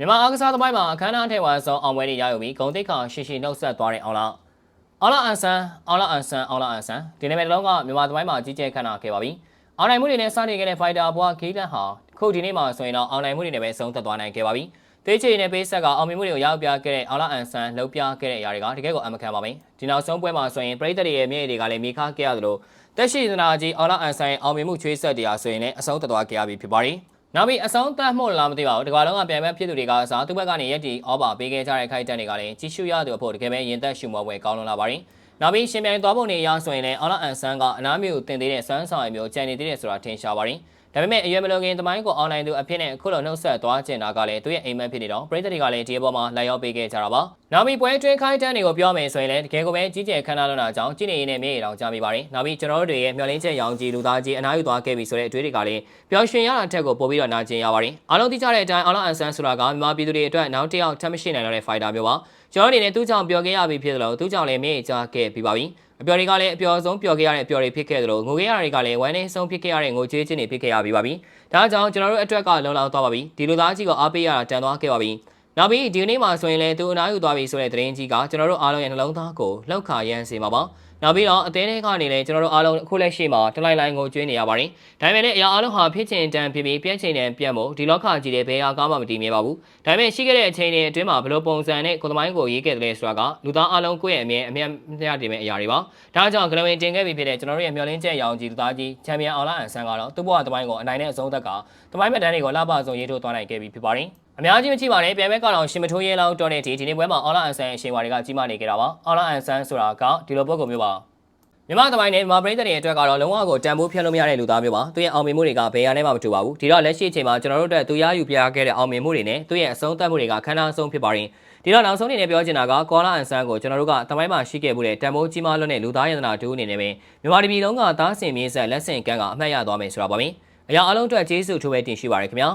မြန်မာအားကစားသမိုင်းမှာအခမ်းအနားထဲဝါဆုံးအောင်ပွဲတွေရယူပြီးဂုံတိတ်ခါရှိရှိနှုတ်ဆက်သွားတဲ့အောင်လားအောင်လားအန်ဆန်အောင်လားအန်ဆန်အောင်လားအန်ဆန်ဒီနေ့မဲ့တစ်လုံးကမြန်မာသမိုင်းမှာကြီးကျယ်ခမ်းနားခဲ့ပါပြီအောင်နိုင်မှုတွေနဲ့စတင်ခဲ့တဲ့ဖိုက်တာဘွားဂီလန်ဟာခုဒီနေ့မှာဆိုရင်တော့အောင်နိုင်မှုတွေနဲ့ပဲဆုံးသက်သွားနိုင်ခဲ့ပါပြီတေးချေနဲ့ပေးဆက်ကအောင်မြင်မှုတွေကိုရောက်ပြခဲ့တဲ့အောင်လားအန်ဆန်လှုပ်ပြခဲ့တဲ့အရာတွေကတကယ်ကိုအမခံပါမယ်ဒီနောက်ဆုံးပွဲမှာဆိုရင်ပရိသတ်တွေရဲ့မျက်ရည်တွေကလည်းမိခခဲ့ရသလိုတက်ရှိသနာကြီးအောင်လားအန်ဆန်ရဲ့အောင်မြင်မှုချွေးဆက်တရားဆိုရင်လည်းအဆုံးသက်သွားခဲ့ရပြီဖြစ်ပါတယ် နောက်ပြီးအဆုံးသတ်မှုလားမသိပါဘူးဒီကဘာလုံးကပြန်ပဲဖြစ်သူတွေကအစားသူ့ဘက်ကနေရက်တီအော်ဘာပေးခဲ့ကြတဲ့ခိုက်တန်တွေကလည်းကြီးစုရသူအဖို့တကယ်ပဲရင်သက်ရှုမောပွဲကောင်းလွန်လာပါတယ်နောက်ပြီးရှင်ပြိုင်သွားပုံတွေအရဆိုရင်လည်းအော်လာအန်ဆန်ကအနားမျိုးတင်သေးတဲ့ဆွမ်းဆောင်ရမျိုးကြံနေသေးတယ်ဆိုတာထင်ရှားပါတယ် ဒါပေမဲ့အရွယ်မလွန်ခင်တမိုင်းကိုအွန်လိုင်းသူအဖြစ်နဲ့အခုလိုနှုတ်ဆက်သွားကျင်တာကလည်းသူ့ရဲ့အိမ်မက်ဖြစ်နေတော့ပရိသတ်တွေကလည်းဒီအပေါ်မှာလိုက်ရောက်ပေးခဲ့ကြတာပါ။နောက်ပြီးပွဲတွင်းခိုင်းတန်းတွေကိုပြောမယ်ဆိုရင်လည်းတကယ်ကိုပဲကြီးကျယ်ခမ်းနားလွန်တာကြောင့်ကြည့်နေရင်းနဲ့မျက်ရည်တောင်ကျမိပါတယ်။နောက်ပြီးကျွန်တော်တို့တွေရဲ့မျှော်လင့်ချက်ရောင်ကြီးလူသားကြီးအနားယူသွားခဲ့ပြီဆိုတဲ့အတွေ့အကြုံတွေကလည်းပျော်ရွှင်ရတာတက်ကိုပို့ပြီးတော့နာကျင်ရပါတယ်။အားလုံးသိကြတဲ့အတိုင်းအော်လာအန်ဆန်ဆိုတာကမြန်မာပြည်သူတွေအတွက်နောက်တစ်ယောက်ထပ်မရှိနိုင်တော့တဲ့ဖိုင်တာမျိုးပါ။ကျွန်တော်အနေနဲ့သူ့ကြောင့်ပျော်ခဲ့ရပြီဖြစ်တယ်လို့သူ့ကြောင့်လည်းမျက်ရည်ကျခဲ့ပြီးပါပြီ။ အပျော်တွေကလည်းအပျော်ဆုံးပျော်ခဲ့ရတဲ့အပျော်တွေဖြစ်ခဲ့တယ်လို့ငိုခဲ့ရတွေကလည်းဝမ်းနည်းဆုံးဖြစ်ခဲ့ရတဲ့ငိုကြွေးခြင်းတွေဖြစ်ခဲ့ရပြီးပါပြီ။ဒါကြောင့်ကျွန်တော်တို့အတွက်ကလုံလောက်သွားပါပြီ။ဒီလိုသားကြီးကိုအားပေးရတာတန်သွားခဲ့ပါပြီ။ နောက်ပြီးဒီနေ့မှာဆိုရင်လည်းသူအနားယူသွားပြီဆိုတဲ့သတင်းကြီးကကျွန်တော်တို့အားလုံးရဲ့နှလုံးသားကိုလှောက်ခါရမ်းစေမှာပါ။နောက်ပြီးတော့အသေးလေးကနေလည်းကျွန်တော်တို့အားလုံးအခုလက်ရှိမှာတလိုက်လိုက်ကိုကျွေးနေရပါတယ်။ဒါပေမဲ့လည်းအရာအားလုံးဟာဖြစ်ချင်တန်ဖြစ်ပြီးပြည့်ချင်တန်ပြတ်မို့ဒီလောကကြီးတဲ့ဘယ်ဟာကားမှမတည်မြဲပါဘူး။ဒါပေမဲ့ရှိခဲ့တဲ့အချိန်တွေအတွင်းမှာဘယ်လိုပုံစံနဲ့ကိုယ်သမိုင်းကိုရေးခဲ့တယ်လဲဆိုတာကလူသားအားလုံးကိုယ့်ရဲ့အမြင်အမြတ်မျှတည်မဲ့အရာတွေပါ။ဒါကြောင့်ဂလဝင်တင်ခဲ့ပြီဖြစ်တဲ့ကျွန်တော်တို့ရဲ့မျှော်လင့်ချက်ရောင်ကြီးလူသားကြီးချန်ပီယံအောင်လာအန်ဆန်ကတော့သူ့ဘဝသမိုင်းကိုအနိုင်နဲ့အဆုံးသက်ကသမိုင်းမဲ့တန်းတွေကိုလှပဆုံးရေးထိုးသွားနိုင်ခဲ့ပြီဖြစ်ပါတယ်။ အများကြီးမကြည့်ပါနဲ့ပြန်မဲ့ကတော့ရှင်မထိုးရဲလောက်တော်နေတီဒီနေ့ပွဲမှာအော်လာအန်ဆန်အရှင်ဝါတွေကကြီးမားနေကြတာပါအော်လာအန်ဆန်ဆိုတာကဒီလိုပုံကောင်မျိုးပါမြန်မာသမိုင်းနဲ့မြန်မာပြည်တွေအတွက်ကတော့လုံးဝကိုတန်ဖိုးဖျက်လို့မရတဲ့လူသားမျိုးပါသူရဲ့အောင်မြင်မှုတွေကဘယ်ရနဲ့မှမတူပါဘူးဒီတော့လက်ရှိအချိန်မှာကျွန်တော်တို့အတွက်သူရယူပြခဲ့တဲ့အောင်မြင်မှုတွေနဲ့သူရဲ့အဆုံးသတ်မှုတွေကခန္ဓာဆုံးဖြစ်ပါရင်ဒီတော့နောက်ဆုံးအနေနဲ့ပြောချင်တာကကောလာအန်ဆန်ကိုကျွန်တော်တို့ကသမိုင်းမှာရှိခဲ့မှုတဲ့တန်ဖိုးကြီးမားလွန်းတဲ့လူသားယန္တနာတူအနေနဲ့ပဲမြန်မာပြည်လုံးကသားစင်မြင့်ဆက်လက်ဆင့်ကမ်းကအမှတ်ရသွားမယ်ဆိုတာပါပဲအရာအလုံးအတွက်ကျေးဇူးထိုးပဲတင်ရှိပါရခင်ဗျာ